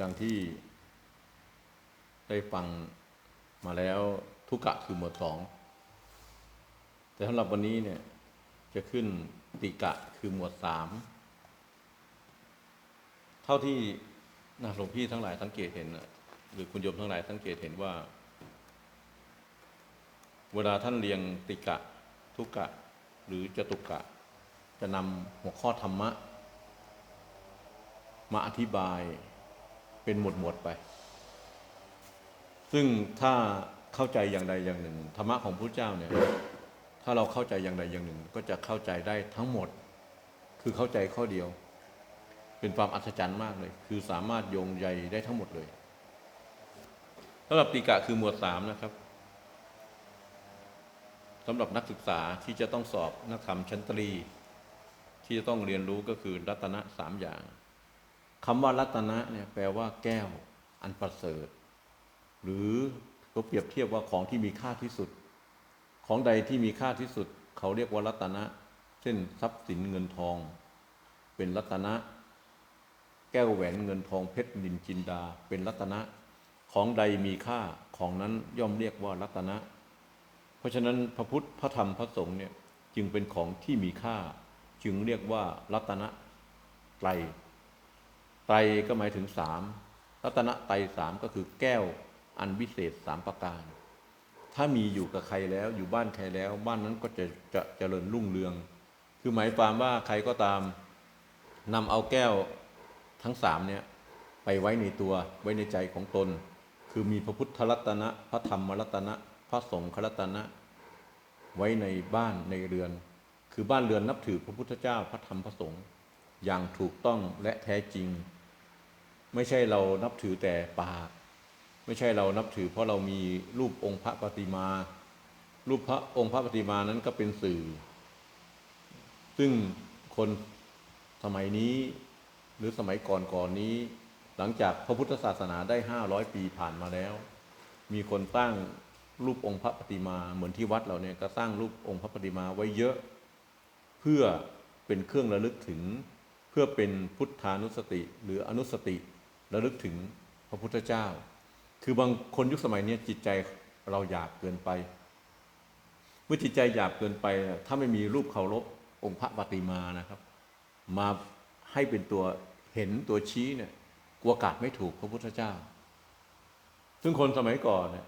ดังที่ได้ฟังมาแล้วทุกกะคือหมวดสอง แต่สำหรับวันนี้เนี่ยจะขึ้นติกะคือหมวดสาม เท่าที่นะหลวงพี่ทั้งหลายสังเกตเห็น หรือคุณโยมทั้งหลายสังเกตเห็นว่า เวลาท่านเรียงติกะ ทุกกะ หรือจตุกะ จะนำหัวข้อธรรมะ มาอธิบาย เป็นหมวดหมวดไป ซึ่งถ้าเข้าใจอย่างใดอย่างหนึ่ง ธรรมะของพระเจ้าเนี่ย ถ้าเราเข้าใจอย่างใดอย่างหนึ่ง ก็จะเข้าใจได้ทั้งหมด คือเข้าใจข้อเดียว เป็นความอัศจรรย์มากเลย คือสามารถโยงใยได้ทั้งหมดเลยสำหรับติกะคือหมวดสามนะครับสำหรับนักศึกษาที่จะต้องสอบนักธรรมชั้นตรี ที่จะต้องเรียนรู้ก็คือรัตนะสามอย่าง คำว่ารัตนะเนี่ยแปลว่าแก้วอันประเสริฐ หรือเราเปรียบเทียบว่าของที่มีค่าที่สุด ของใดที่มีค่าที่สุด เขาเรียกว่ารัตนะ เช่นทรัพย์สินเงินทอง เป็นรัตนะ แก้วแหวนเงินทองเพชรนินจินดา เป็นรัตนะ ของใดมีค่าของนั้นย่อมเรียกว่ารัตนะ เพราะฉะนั้นพระพุทธพระธรรมพระสงฆ์เนี่ยจึงเป็นของที่มีค่า จึงเรียกว่ารัตนะไตร ไตรก็หมายถึงสามรัตนไตรสามก็คือแก้วอันวิเศษสามประการ ถ้ามีอยู่กับใครแล้วอยู่บ้านใครแล้ว บ้านนั้นก็จะจะเจริญรุ่งเรือง คือหมายความว่าใครก็ตามนำเอาแก้วทั้งสามเนี่ยไปไว้ในตัวไว้ในใจของตน คือมีพระพุทธรัตนะพระธรรมรัตนะพระสงฆ์รัตนะ ไว้ในบ้านในเรือน คือบ้านเรือนนับถือพระพุทธเจ้าพระธรรมพระสงฆ์อย่างถูกต้องและแท้จริง ไม่ใช่เรานับถือแต่ปาก ไม่ใช่เรานับถือ เพราะเรามีรูปองค์พระปฏิมา รูปพระองค์พระปฏิมานั้นก็เป็นสื่อ ซึ่งคนสมัยนี้หรือสมัยก่อนก่อนนี้ หลังจากพระพุทธศาสนาได้ห้าร้อยปีผ่านมาแล้ว มีคนตั้งรูปองค์พระปฏิมาเหมือนที่วัดเราเนี่ยก็สร้างรูปองค์พระปฏิมาไว้เยอะ เพื่อเป็นเครื่องระลึกถึง เพื่อเป็นพุทธานุสติหรืออนุสติ ระลึกถึงพระพุทธเจ้า คือบางคนยุคสมัยนี้จิตใจเราหยาบเกินไป เมื่อจิตใจหยาบเกินไป ถ้าไม่มีรูปเคารพองค์พระปฏิมานะครับ มาให้เป็นตัวเห็นตัวชี้เนี่ยกลัวกาดไม่ถูกพระพุทธเจ้า ซึ่งคนสมัยก่อนเนี่ย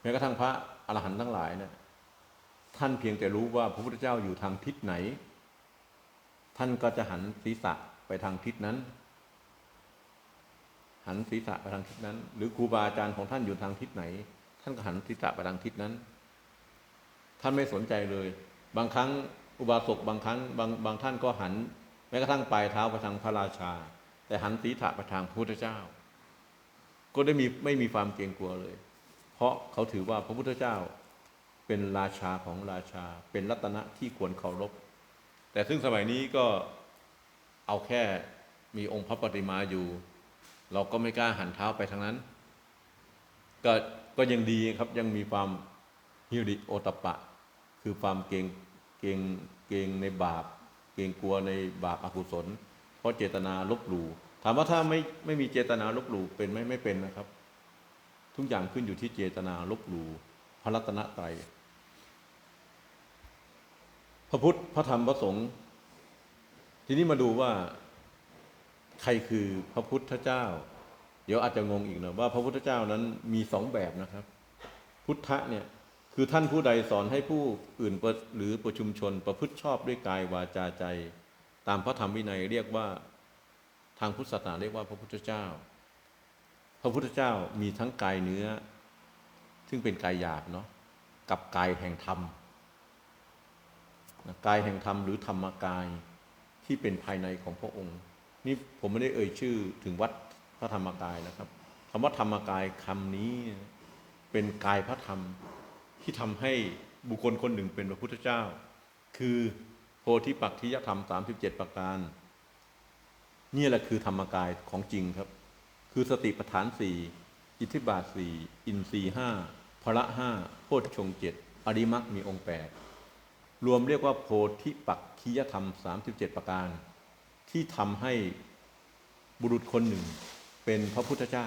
แม้กระทั่งพระอรหันต์ทั้งหลายเนี่ยท่านเพียงแต่รู้ว่าพระพุทธเจ้าอยู่ทางทิศไหน ท่านก็จะหันศีรษะไปทางทิศนั้น หันศีรษะไปทางทิศนั้น หรือครูบาอาจารย์ของท่านอยู่ทางทิศไหน ท่านก็หันศีรษะไปทางทิศนั้น ท่านไม่สนใจเลย บางครั้งอุบาสกบางครั้งบางบางท่านก็หันแม้กระทั่งปลายเท้าไปทางพระราชา แต่หันศีรษะไปทางพระพุทธเจ้า ก็ได้มีไม่มีความเกรงกลัวเลย เพราะเขาถือว่าพระพุทธเจ้าเป็นราชาของราชาเป็นรัตนะที่ควรเคารพ แต่ซึ่งสมัยนี้ก็เอาแค่มีองค์พระปฏิมาอยู่ เราก็ไม่กล้าหันเท้าไปทางนั้น ก็ก็ยังดีครับยังมีความฮิริโอตปะ คือความเกงเกงเกงในบาป เกงกลัวในบาปอกุศล เพราะเจตนาลบหลู่ถามว่าถ้าไม่ไม่มีเจตนาลบหลู่เป็นไหมไม่เป็นนะครับ ทุกอย่างขึ้นอยู่ที่เจตนาลบหลู่พระรัตนตรัยพระพุทธพระธรรมพระสงฆ์ทีนี้มาดูว่า ใครคือพระพุทธเจ้า เดี๋ยวอาจจะงงอีกนะว่าพระพุทธเจ้านั้นมีสองแบบนะครับ พุทธะเนี่ยคือท่านผู้ใดสอนให้ผู้อื่นหรือประชุมชนประพฤติชอบด้วยกายวาจาใจ ตามพระธรรมวินัยเรียกว่าทางพุทธศาสนาเรียกว่าพระพุทธเจ้า พระพุทธเจ้ามีทั้งกายเนื้อ ซึ่งเป็นกายหยาบเนาะกับกายแห่งธรรมกายแห่งธรรมหรือธรรมกายที่เป็นภายในของพระองค์ นี่ผมไม่ได้เอ่ยชื่อถึงวัดพระธรรมกายนะครับคำว่าธรรมกายคำนี้เป็นกายพระธรรมที่ทำให้บุคคลคนหนึ่งเป็นพระพุทธเจ้า คือโพธิปักขิยธรรม 37 ประการ นี่แหละคือธรรมกายของจริงครับ คือสติปัฏฐานสี่อิทธิบาทสี่อินทรีห้าพละห้าโพชฌงเจ็ดอริมักมีองค์แปดรวมเรียกว่าโพธิปักขิยธรรม 37 ประการ ที่ทำให้บุรุษคนหนึ่งเป็นพระพุทธเจ้า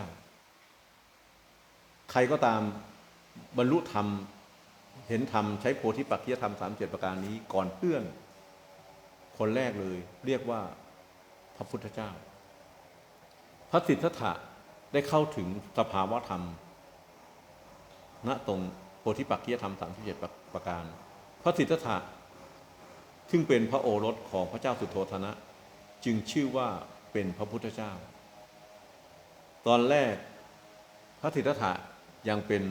ใครก็ตามบรรลุธรรมเห็นธรรมใช้โพธิปักขียธรรมสามเจ็ดประการนี้ก่อนเพื่อน คนแรกเลยเรียกว่าพระพุทธเจ้า พระสิทธัตถะได้เข้าถึงสภาวะธรรม ณตรงโพธิปักขียธรรมสามสิบเจ็ดประการ พระสิทธัตถะซึ่งเป็นพระโอรสของพระเจ้าสุโธธนะ จึงชื่อว่าเป็นพระพุทธเจ้า ตอนแรกพระสิทัตถะยังเป็น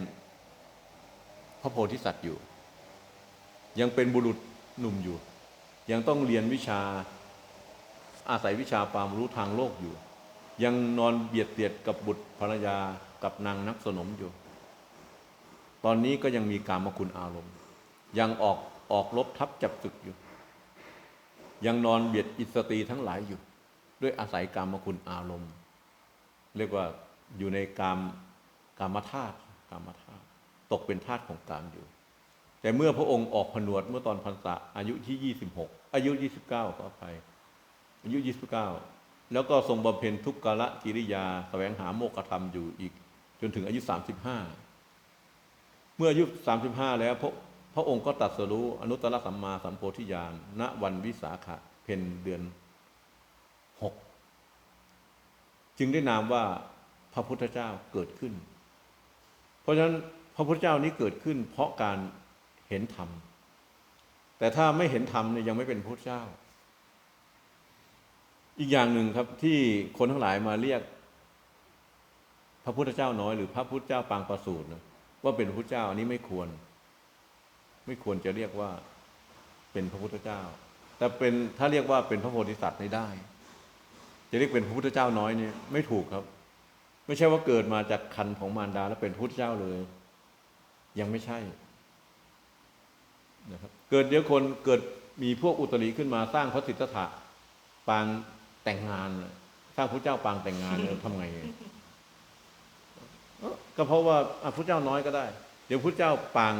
พระโพธิสัตว์อยู่ ยังเป็นบุรุษหนุ่มอยู่ ยังต้องเรียนวิชาอาศัยวิชาความรู้ทางโลกอยู่ ยังนอนเบียดเสียดกับบุตรภรรยากับนางนักสนมอยู่ ตอนนี้ก็ยังมีการมคุณอารมณ์ ยังออกออกรบทับจับศึกอยู่ ยังนอนเบียดอิสตรีทั้งหลายอยู่ ด้วยอาศัยกรรมคุณอารมณ์ เรียกว่าอยู่ในกามกามธาตุกามธาตุตกเป็นธาตุของกามอยู่ แต่เมื่อพระองค์ออกผนวดเมื่อตอนพรรษาอายุที่ 26 อายุ 29ขออภัยอายุ 29 แล้วก็ทรงบำเพ็ญทุกกละกิริยาแสวงหาโมกขธรรมอยู่อีก จนถึงอายุ 35 เมื่ออายุ 35 แล้วพระ พระองค์ก็ตรัสรู้อนุตตรสัมมาสัมโพธิญาณณวันวิสาขะเพนเดือนหกจึงได้นามว่าพระพุทธเจ้าเกิดขึ้น เพราะฉะนั้นพระพุทธเจ้านี้เกิดขึ้น เพราะการเห็นธรรม แต่ถ้าไม่เห็นธรรมเนี่ยยังไม่เป็นพระพุทธเจ้า อีกอย่างหนึ่งครับที่คนทั้งหลายมาเรียก พระพุทธเจ้าน้อยหรือพระพุทธเจ้าปางประสูตรนะว่าเป็นพระพุทธเจ้าอันนี้ไม่ควร ไม่ควรจะเรียกว่าเป็นพระพุทธเจ้า แต่เป็นถ้าเรียกว่าเป็นพระโพธิสัตว์ไม่ได้ จะเรียกเป็นพระพุทธเจ้าน้อยเนี่ยไม่ถูกครับ ไม่ใช่ว่าเกิดมาจากคันของมารดาแล้วเป็นพุทธเจ้าเลย ยังไม่ใช่นะครับเกิดเดี๋ยวคนเกิดมีพวกอุตริขึ้นมาสร้างพระสิทธะปางแต่งงาน สร้างพระเจ้าปางแต่งงานเนี่ยทำไงเอ้อก็เพราะว่าอะพระเจ้าน้อยก็ได้ เดี๋ยวพระเจ้าปาง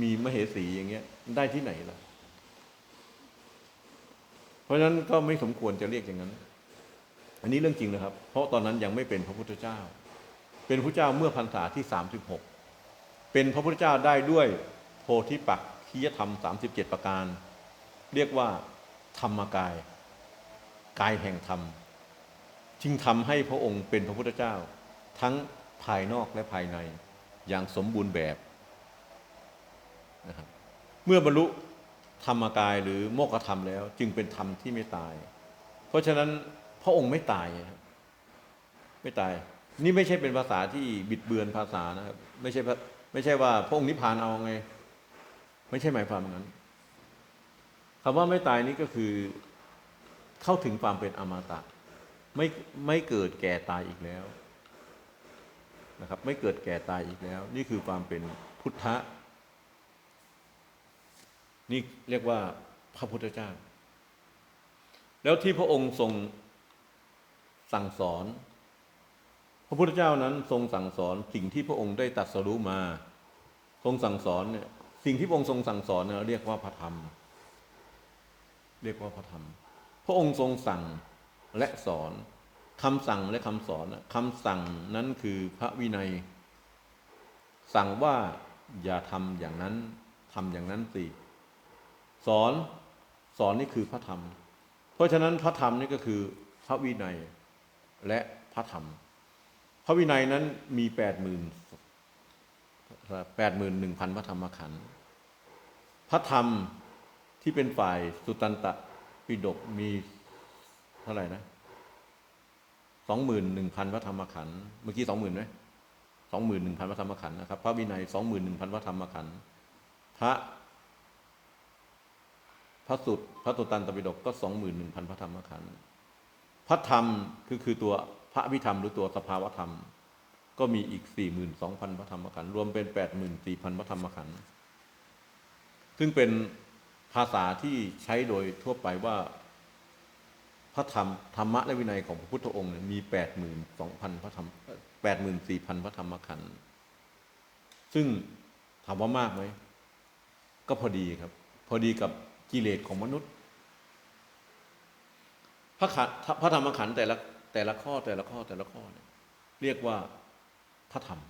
มีมเหสีอย่างเงี้ยได้ที่ไหนล่ะ เพราะฉะนั้นก็ไม่สมควรจะเรียกอย่างนั้น อันนี้เรื่องจริงนะครับ เพราะตอนนั้นยังไม่เป็นพระพุทธเจ้า เป็นพระเจ้าเมื่อพรรษาที่สามสิบหกเป็นพระพุทธเจ้าได้ด้วยโพธิปักขียธรรมสามสิบเจ็ดประการ เรียกว่าธรรมกาย กายแห่งธรรมจึงทำให้พระองค์เป็นพระพุทธเจ้า ทั้งภายนอกและภายในอย่างสมบูรณ์แบบ นะครับเมื่อบรรลุธรรมกายหรือโมกขธรรมแล้ว จึงเป็นธรรมที่ไม่ตาย เพราะฉะนั้นพระองค์ไม่ตายครับไม่ตาย นี่ไม่ใช่เป็นภาษาที่บิดเบือนภาษานะครับ ไม่ใช่ไม่ใช่ว่าพระองค์นิพพานเอาไง ไม่ใช่หมายความนั้นคำว่าไม่ตายนี้ก็คือเข้าถึงความเป็นอมตะ ไม่ไม่เกิดแก่ตายอีกแล้วนะครับ ไม่เกิดแก่ตายอีกแล้ว นี่คือความเป็นพุทธะ นี่เรียกว่าพระพุทธเจ้า แล้วที่พระองค์ทรงสั่งสอน พระพุทธเจ้านั้นทรงสั่งสอนสิ่งที่พระองค์ได้ตรัสรู้มา ทรงสั่งสอนเนี่ยสิ่งที่พระองค์ทรงสั่งสอนเนี่ยเรียกว่าพระธรรม เรียกว่าพระธรรม พระองค์ทรงสั่งและสอนคำสั่งและคำสอนคำสั่งนั้นคือพระวินัย สั่งว่าอย่าทำอย่างนั้นทำอย่างนั้นสิ สอนสอนนี่คือพระธรรม เพราะฉะนั้นพระธรรมนี่ก็คือพระวินัยและพระธรรม พระวินัยนั้นมีแปดหมื่นแปดหมื่นหนึ่งพันพระธรรมขันธ์พระธรรมที่เป็นฝ่ายสุตันตปิฎกมีเท่าไหร่นะสองหมื่นหนึ่งพันพระธรรมขันธ์เมื่อกี้สองหมื่นไหมสองหมื่นหนึ่งพันพระธรรมขันธ์นะครับ พระวินัยสองหมื่นหนึ่งพันพระธรรมขันธ์พระ พระสุดพระตุตันตปิฎกก็สองหมื่นหนึ่งพันพระธรรมขันธ์พระธรรมคือคือตัวพระอภิธรรมหรือตัวสภาวธรรม ก็มีอีกสี่หมื่นสองพันพระธรรมขันธ์รวมเป็นแปดหมื่นสี่พันพระธรรมขันธ์ซึ่งเป็นภาษาที่ใช้โดยทั่วไปว่าพระธรรมธรรมะและวินัยของพระพุทธองค์มีแปดหมื่นสองพันพระธรรมแปดหมื่นสี่พันพระธรรมขันธ์ซึ่งถามว่ามากไหมก็พอดีครับ พอดีกับ กิเลสของมนุษย์ พระขันพระธรรมขันธ์แต่ละแต่ละข้อแต่ละข้อแต่ละข้อเนี่ยเรียกว่าพระธรรม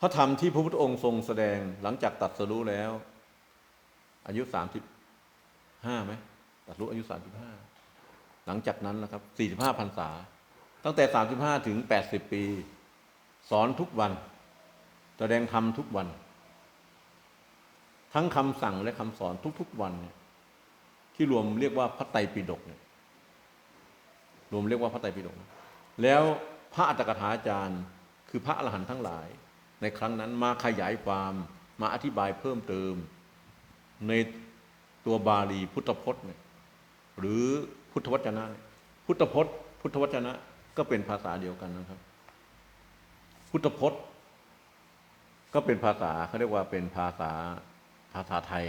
พระธรรมที่พระพุทธองค์ทรงแสดงหลังจากตัดสรู้แล้ว อายุสามสิบห้าไหมตัดสรู้อายุสามสิบห้าหลังจากนั้นนะครับสี่สิบห้าพรรษา ตั้งแต่สามสิบห้าถึงแปดสิบปี สอนทุกวัน แสดงธรรมทุกวัน ทั้งคำสั่งและคำสอนทุก ๆ วันเนี่ยที่รวมเรียกว่าพระไตรปิฎกเนี่ยรวมเรียกว่าพระไตรปิฎกแล้วพระอัตถกถาจารย์ คือพระอรหันต์ทั้งหลาย ในครั้งนั้นมาขยายความมาอธิบายเพิ่มเติม ในตัวบาลีพุทธพจน์เนี่ยหรือพุทธวจนะเนี่ยพุทธพจน์ พุทธวจนะ ก็เป็นภาษาเดียวกันนะครับ พุทธพจน์ ก็เป็นภาษาเขาเรียกว่าเป็นภาษา ภาษาไทย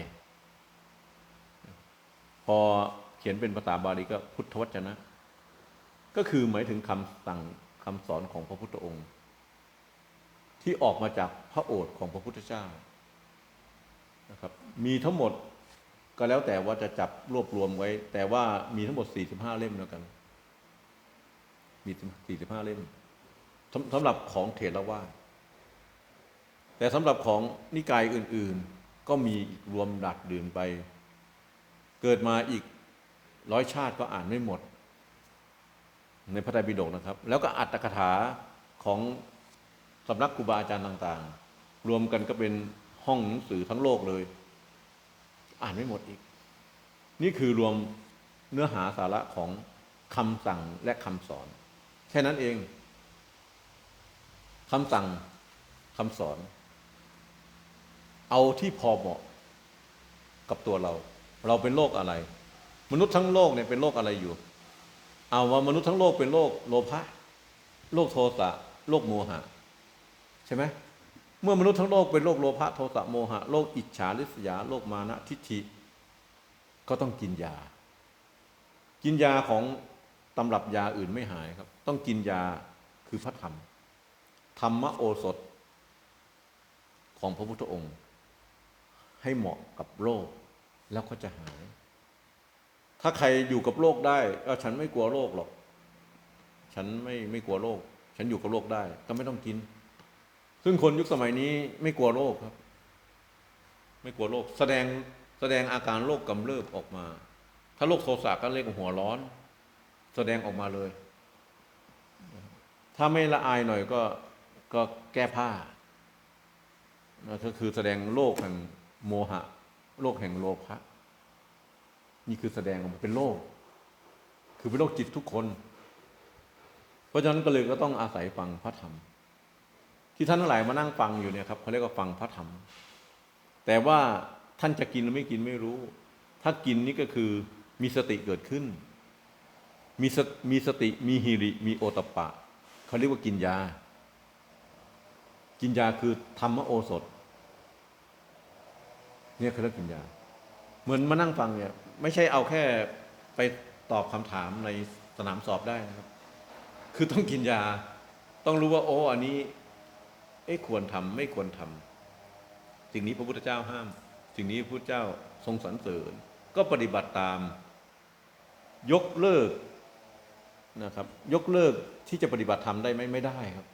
พอเขียนเป็นภาษาบาลีก็พุทธวจนะ ก็คือหมายถึงคำสั่งคำสอนของพระพุทธองค์ ที่ออกมาจากพระโอษฐ์ของพระพุทธเจ้านะครับ มีทั้งหมดก็แล้วแต่ว่าจะจับรวบรวมไว้ แต่ว่ามีทั้งหมด 45 เล่มแล้วกัน มี 45 เล่มสำสำหรับของเถรวาทแต่สำหรับของนิกายอื่น ๆ ก็มีอีกรวมดัดดื่นไป เกิดมาอีกร้อยชาติก็อ่านไม่หมด ในพระไตรปิฎกนะครับ แล้วก็อัตถกถาของสำนักครูบาอาจารย์ต่าง ๆ รวมกันก็เป็นห้องหนังสือทั้งโลกเลย อ่านไม่หมดอีก นี่คือรวมเนื้อหาสาระของคำสั่งและคำสอน แค่นั้นเองคำสั่งคำสอน เอาที่พอเหมาะกับตัวเรา เราเป็นโรคอะไร มนุษย์ทั้งโลกเนี่ยเป็นโรคอะไรอยู่ เอาว่ามนุษย์ทั้งโลกเป็นโรคโลภะโรคโทสะโรคโมหะ ใช่ไหมเมื่อมนุษย์ทั้งโลกเป็นโรคโลภะโทสะโมหะโรคอิจฉาริษยาโรคมานะทิฏฐิก็ต้องกินยา กินยาของตำรับยาอื่นไม่หายครับ ต้องกินยาคือพระธรรม ธรรมโอสถ ของพระพุทธองค์ ให้เหมาะกับโรค แล้วก็จะหาย ถ้าใครอยู่กับโรคได้ก็ฉันไม่กลัวโรคหรอก ฉันไม่ไม่กลัวโรค ฉันอยู่กับโรคได้ ก็ไม่ต้องกิน ซึ่งคนยุคสมัยนี้ไม่กลัวโรคครับ ไม่กลัวโรค แสดงแสดงอาการโรคกำเริบออกมา ถ้าโรคโทสะก็เรียกหัวร้อน แสดงออกมาเลย ถ้าไม่ละอายหน่อยก็ก็แก้ผ้าก็คือแสดงโรคแห่ง โมหะโรคแห่งโลภะนี่คือแสดงออกมาเป็นโรคคือเป็นโรคจิตทุกคน เพราะฉะนั้นก็เลยก็ต้องอาศัยฟังพระธรรม ที่ท่านทั้งหลายมานั่งฟังอยู่เนี่ยครับเขาเรียกว่าฟังพระธรรม แต่ว่าท่านจะกินหรือไม่กินไม่รู้ ถ้ากินนี่ก็คือมีสติเกิดขึ้น มีสมีสติมีฮิริ มีโอตปปะเขาเรียกว่ากินยา กินยาคือธรรมโอสถ เนี่ยเขาเรียกกินยา เหมือนมานั่งฟังเนี่ย ไม่ใช่เอาแค่ไปตอบคำถามในสนามสอบได้นะครับ คือต้องกินยา ต้องรู้ว่า โอ้ อันนี้ เอ้ควรทำไม่ควรทำสิ่งนี้พระพุทธเจ้าห้าม สิ่งนี้พระพุทธเจ้าทรงสรรเสริญ ก็ปฏิบัติตาม ยกเลิกนะครับ ยกเลิกที่จะปฏิบัติธรรมได้ไหมไม่ได้ครับ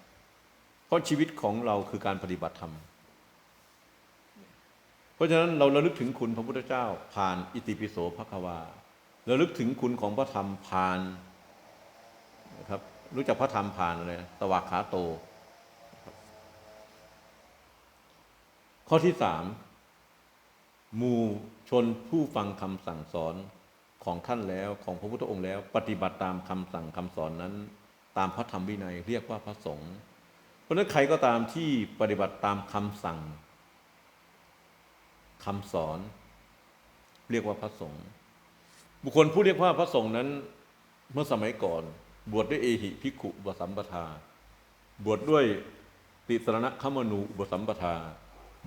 เพราะชีวิตของเราคือการปฏิบัติธรรม ราะฉะนั้นเราระลึกถึงคุณพระพุทธเจ้า ผ่านอิติปิโสภควาระลึกถึงคุณของพระธรรมผ่านนะครับรู้จักพระธรรมผ่านอะไรนะตวากขาโต ข้อที่สามหมู่ชนผู้ฟังคำสั่งสอนของท่านแล้วของพระพุทธองค์แล้ว ปฏิบัติตามคำสั่งคำสอนนั้น ตามพระธรรมวินัยเรียกว่าพระสงฆ์เพราะนั้นใครก็ตามที่ปฏิบัติตามคำสั่ง คำสอน เรียกว่าพระสงฆ์บุคคลผู้เรียกว่าพระสงฆ์นั้น เมื่อสมัยก่อน บวชด้วยเอหิภิกขุอุปสัมปทา บวชด้วยติสรณคมนูอุปสัมปทา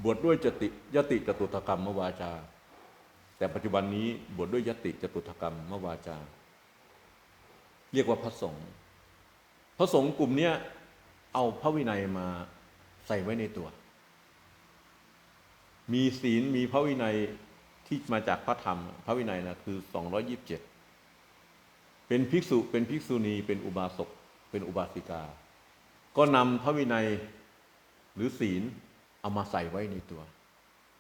บวชด้วยจติยติจตุถกรรมมวาจา แต่ปัจจุบันนี้บวชด้วยยติจตุถกรรมมวาจา เรียกว่าพระสงฆ์พระสงฆ์กลุ่มเนี้ยเอาพระวินัยมาใส่ไว้ในตัว มีศีลมีพระวินัยที่มาจากพระธรรม พระวินัยนะคือ227เป็นภิกษุเป็นภิกษุณีเป็นอุบาสกเป็นอุบาสิกา ก็นำพระวินัยหรือศีลเอามาใส่ไว้ในตัว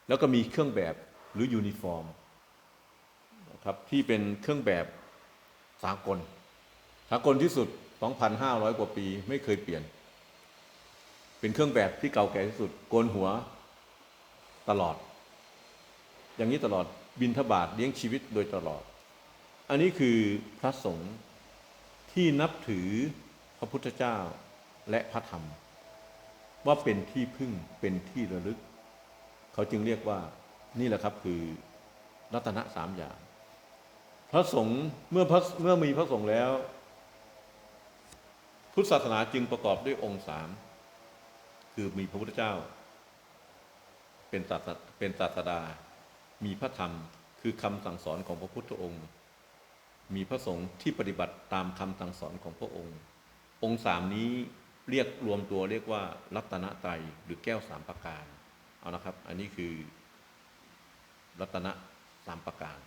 แล้วก็มีเครื่องแบบหรือยูนิฟอร์มนะครับที่เป็นเครื่องแบบสากลสากลที่สุด 2,500 กว่าปีไม่เคยเปลี่ยน เป็นเครื่องแบบที่เก่าแก่ที่สุดโกนหัว ตลอด อย่างนี้ตลอดบินทบาทเลี้ยงชีวิตโดยตลอด อันนี้คือพระสงฆ์ที่นับถือพระพุทธเจ้าและพระธรรม ว่าเป็นที่พึ่งเป็นที่ระลึก เขาจึงเรียกว่านี่แหละครับคือรัตนะสามอย่าง พระสงฆ์เมื่อพระเมื่อมีพระสงฆ์แล้ว พุทธศาสนาจึงประกอบด้วยองค์สามคือมีพระพุทธเจ้า เป็นศาสเป็นศาสดา มีพระธรรมคือคำสั่งสอนของพระพุทธองค์ มีพระสงฆ์ที่ปฏิบัติตามคำสั่งสอนของพระองค์ องค์สามนี้เรียกรวมตัวเรียกว่ารัตนตรหรือแก้วสามประการ เอานะครับ อันนี้คือ รัตนะสามประการ